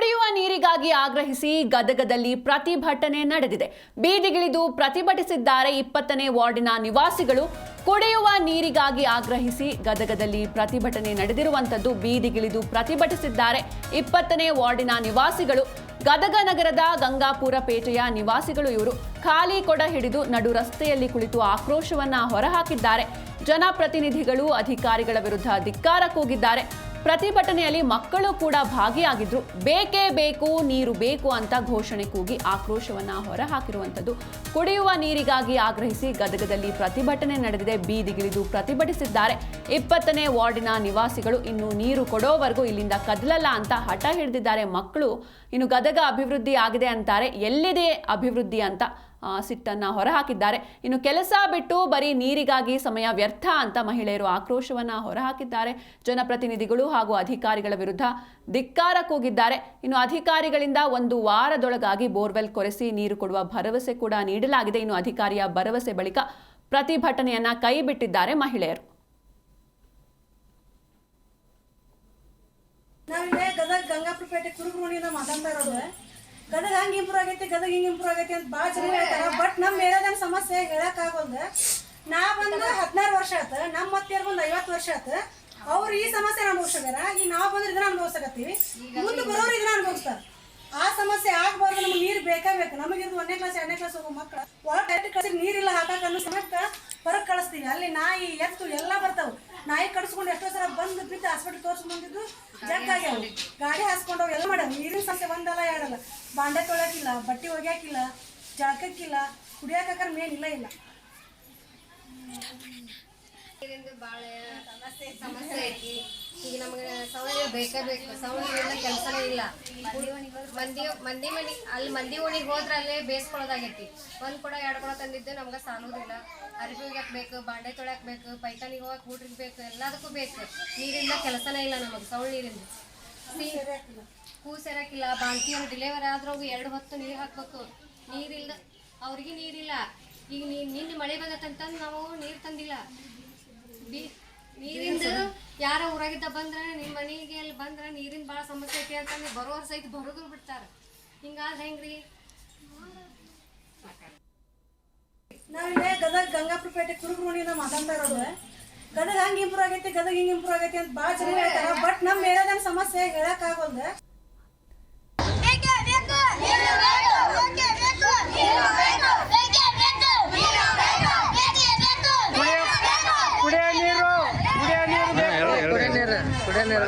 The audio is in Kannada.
ಕುಡಿಯುವ ನೀರಿಗಾಗಿ ಆಗ್ರಹಿಸಿ ಗದಗದಲ್ಲಿ ಪ್ರತಿಭಟನೆ ನಡೆದಿದೆ. ಬೀದಿಗಿಳಿದು ಪ್ರತಿಭಟಿಸಿದ್ದಾರೆ ಇಪ್ಪತ್ತನೇ ವಾರ್ಡಿನ ನಿವಾಸಿಗಳು. ಕುಡಿಯುವ ನೀರಿಗಾಗಿ ಆಗ್ರಹಿಸಿ ಗದಗದಲ್ಲಿ ಪ್ರತಿಭಟನೆ ನಡೆದಿರುವಂತದ್ದು ಬೀದಿಗಿಳಿದು ಪ್ರತಿಭಟಿಸಿದ್ದಾರೆ ಇಪ್ಪತ್ತನೇ ವಾರ್ಡಿನ ನಿವಾಸಿಗಳು. ಗದಗ ನಗರದ ಗಂಗಾಪುರ ಪೇಟೆಯ ನಿವಾಸಿಗಳು ಇವರು. ಖಾಲಿ ಕೊಡ ಹಿಡಿದು ನಡು ರಸ್ತೆಯಲ್ಲಿ ಕುಳಿತು ಆಕ್ರೋಶವನ್ನ ಹೊರಹಾಕಿದ್ದಾರೆ. ಜನಪ್ರತಿನಿಧಿಗಳು, ಅಧಿಕಾರಿಗಳ ವಿರುದ್ಧ ಧಿಕ್ಕಾರ ಕೂಗಿದ್ದಾರೆ. ಪ್ರತಿಭಟನೆಯಲ್ಲಿ ಮಕ್ಕಳು ಕೂಡ ಭಾಗಿಯಾಗಿದ್ರು. ಬೇಕೇ ಬೇಕು, ನೀರು ಬೇಕು ಅಂತ ಘೋಷಣೆ ಕೂಗಿ ಆಕ್ರೋಶವನ್ನ ಹೊರಹಾಕಿರುವಂಥದ್ದು. ಕುಡಿಯುವ ನೀರಿಗಾಗಿ ಆಗ್ರಹಿಸಿ ಗದಗದಲ್ಲಿ ಪ್ರತಿಭಟನೆ ನಡೆದಿದೆ. ಬೀದಿಗಿಳಿದು ಪ್ರತಿಭಟಿಸಿದ್ದಾರೆ. ಇಪ್ಪತ್ತನೇ ವಾರ್ಡಿನ ನಿವಾಸಿಗಳು ಇನ್ನು ನೀರು ಕೊಡೋವರೆಗೂ ಇಲ್ಲಿಂದ ಕದಲಲ್ಲ ಅಂತ ಹಠ ಹಿಡಿದಿದ್ದಾರೆ ಮಕ್ಕಳು. ಇನ್ನು ಗದಗ ಅಭಿವೃದ್ಧಿ ಆಗಿದೆ ಅಂತಾರೆ. ಎಲ್ಲಿದೆ ಅಭಿವೃದ್ಧಿ ಅಂತ ಸಿಟ್ಟನ್ನ ಹೊರಹಾಕಿದ್ದಾರೆ. ಇನ್ನು ಕೆಲಸ ಬಿಟ್ಟು ಬರೀ ನೀರಿಗಾಗಿ ಸಮಯ ವ್ಯರ್ಥ ಅಂತ ಮಹಿಳೆಯರು ಆಕ್ರೋಶವನ್ನು ಹೊರಹಾಕಿದ್ದಾರೆ. ಜನಪ್ರತಿನಿಧಿಗಳು ಹಾಗೂ ಅಧಿಕಾರಿಗಳ ವಿರುದ್ಧ ಧಿಕ್ಕಾರ ಕೂಗಿದ್ದಾರೆ. ಇನ್ನು ಅಧಿಕಾರಿಗಳಿಂದ ಒಂದು ವಾರದೊಳಗಾಗಿ ಬೋರ್ವೆಲ್ ಕೊರೆಸಿ ನೀರು ಕೊಡುವ ಭರವಸೆ ಕೂಡ ನೀಡಲಾಗಿದೆ. ಇನ್ನು ಅಧಿಕಾರಿಯ ಭರವಸೆ ಬಳಿಕ ಪ್ರತಿಭಟನೆಯನ್ನ ಕೈಬಿಟ್ಟಿದ್ದಾರೆ ಮಹಿಳೆಯರು. ನಾವಿಲ್ಲೇ ಗದಗ ಗಂಗಾಪುರ ಪೇಟೆ ಕುರುಬುರುಣಿಯಿಂದ ಮಾತಾಡ್ತಾ ಇರೋದು. ಗದಗ ಹಂಗೆ ಇಂಪ್ರೂವ್ ಆಗೈತಿ, ಗದಗ ಹಿಂಗೆ ಇಂಪ್ರೂವ್ ಆಗೈತಿ ಅಂತ ಭಾಳ ಜನ ಹೇಳ್ತಾರ. ಬಟ್ ನಮ್ಮ ಹೇಳೋದನ್ನ ಸಮಸ್ಯೆ ಹೇಳಕ್ ಆಗೋಲ್ದು ನಾ ಬಂದು ಹದಿನಾರು ವರ್ಷ ಆತ ನಮ್ಮ ಮತ್ತಿಯರ್ ಬಂದು ಐವತ್ತು ವರ್ಷ ಆತ. ಅವ್ರು ಈ ಸಮಸ್ಯೆ ಅನುಭವಿಸ್ಯಾರ. ಈಗ ನಾವು ಬಂದ್ರೆ ಇದನ್ನ ಅನುಭವಿಸಕತ್ತೀವಿ ಮುಂದೆ ಬರೋರು ಇದನ್ನ ಅನುಭವಿಸ್ತಾರ. ಆ ಸಮಸ್ಯೆ ಆಗ್ಬಾರ್ದು, ನಮ್ಗೆ ನೀರು ಬೇಕೇ ಬೇಕು. ನಮಗೆ ಇದು ಒಂದನೇ ಕ್ಲಾಸ್ ಎರಡನೇ ಕ್ಲಾಸ್ ಹೋಗೋ ಮಕ್ಕಳು ಒಳಗೆ ಕರೆಕ್ಟ್ ಕಳಿಸಿ ನೀರಿಲ್ಲ ಹಾಕಕ್ಕೆ ಅನ್ನೋ ಸಮಯಕ್ಕೆ ಹೊರಗೆ ಕಳಿಸ್ತೀವಿ ಅಲ್ಲಿ ನಾಯಿ, ಎತ್ತು ಎಲ್ಲ ಬರ್ತಾವೆ. ನಾಯಿ ಕಡಿಸ್ಕೊಂಡು ಎಷ್ಟೋ ಸಲ ಬಂದು ಬಿದ್ದು ಹಾಸ್ಪಿಟ್ಲ್ ತೋರ್ಸ್ಕೊಂಡ್ ಬಂದಿದ್ದು ಜಗ್ ಆಗ್ಯಾವ. ಗಾಡಿ ಹಾಸ್ಕೊಂಡು ಎಲ್ಲ ಮಾಡ್ಯಾವ ನೀರಿನ ಸಮಸ್ಯೆ ಒಂದಲ್ಲ ಎರಡಲ್ಲ. ಬಾಂಡೆ ತೊಳ್ಯಾಕಿಲ್ಲ ಬಟ್ಟೆ ಒಗ್ಯಾಕಿಲ್ಲ ಜಾಕಕ್ಕಿಲ್ಲ ಕುಡಿಯಾಕ ಮೇನ್ ಇಲ್ಲ ಇಲ್ಲ. ನೀರಿಂದು ಭಾಳ ಸಮಸ್ಯೆ ಐತಿ. ಈಗ ನಮ್ಗೆ ಸೌಲಭ್ಯ ಬೇಕೇ ಬೇಕು. ಸೌಲಭ್ಯ ಕೆಲಸನೇ ಇಲ್ಲ. ಮಂದಿ ಮಂದಿ ಮನೆ ಅಲ್ಲಿ ಮಂದಿ ಓಣಿಗೆ ಹೋದ್ರೆ ಅಲ್ಲೇ ಬೇಯಿಸ್ಕೊಳ್ಳೋದಾಗೈತಿ ಒಂದು ಕೂಡ ಎರಡು ಕೂಡ ತಂದಿದ್ದು ನಮ್ಗೆ ಸಾನೋದಿಲ್ಲ ಅರಿವಿ ಒಗ್ಯಾಕ್ ಬೇಕು ಬಾಂಡೆ ತೊಳ್ಯಾಕ್ ಬೇಕು ಪೈಖಾನಿಗೆ ಹೋಗಕ್ಕೆ ಊಟ್ರಿಗೆ ಬೇಕು ಎಲ್ಲದಕ್ಕೂ ಬೇಕು. ನೀರಿಂದ ಕೆಲಸನೇ ಇಲ್ಲ ನಮಗೆ ಸೌಳ್ ನೀರಿಂದ. ಹೂ ಬಾಂತಿಯವ್ರು ಡಿಲೆವರಿ ಆದ್ರೂ ಎರಡು ಹೊತ್ತು ನೀರು ಹಾಕ್ಬೇಕು. ನೀರಿಲ್ಲ ಅವ್ರಿಗೆ ನೀರಿಲ್ಲ. ಈಗ ನೀ ನಿನ್ನೆ ಮಳೆ ಬಂದತ್ತಂತಂದು ನಾವು ನೀರು ತಂದಿಲ್ಲ. ನೀರಿಂದ ಯಾರ ಊರಾಗಿದ್ದ ಬಂದ್ರೆ ನಿಮ್ಮ ಮನೆಗೆ ಅಲ್ಲಿ ಬಂದ್ರೆ ನೀರಿನ ಭಾಳ ಸಮಸ್ಯೆ ಐತಿ ಅಂತಂದು ಬರೋರು ಸಹಿತ ಬರೋದು ಬಿಡ್ತಾರೆ. ಹಿಂಗಾದ್ರೆ ಹೆಂಗ್ರಿ? ನಾವಿಲ್ಲೇ ಗದಗ ಗಂಗಾಪುರ ಪೇಟೆ ಕುರುಬುರುಣಿಯಿಂದ ಮಾತಾಡ್ತಾ ಇರೋದು. ಗದಗ ಹಂಗೆ ಇಂಪ್ರೂವ್ ಆಗೈತಿ, ಗದಗ ಹಿಂಗೆ ಇಂಪ್ರೂವ್ ಆಗೈತಿ ಅಂತ ಭಾಳ ಚೆನ್ನಾಗಿ ಹೇಳ್ತಾರ. ಬಟ್ ನಮ್ಮ ಏರಿಯಾದ ಸಮಸ್ಯೆ ಹೇಳಕ್ ಆಗೋಲ್ದು ಬೇಕೇ ಬೇಕು ನೀರು ಬೇಕು ಬೇಕೇ ಬೇಕು ನೀರು ಬೇಕು ಬೇಕೇ ಬೇಕು ನೀರು ಬೇಕು ಬೇಕೇ ಬೇಕು ನೀರು ಬೇಕು ಕುಡಿಯೋ ನೀರು ಕುಡಿಯೋ ನೀರು ಬೇಕು. ಕುಡಿಯ ನೀರು ಕುಡಿಯ ನೀರಲ್ಲ ಸಾವಳಿ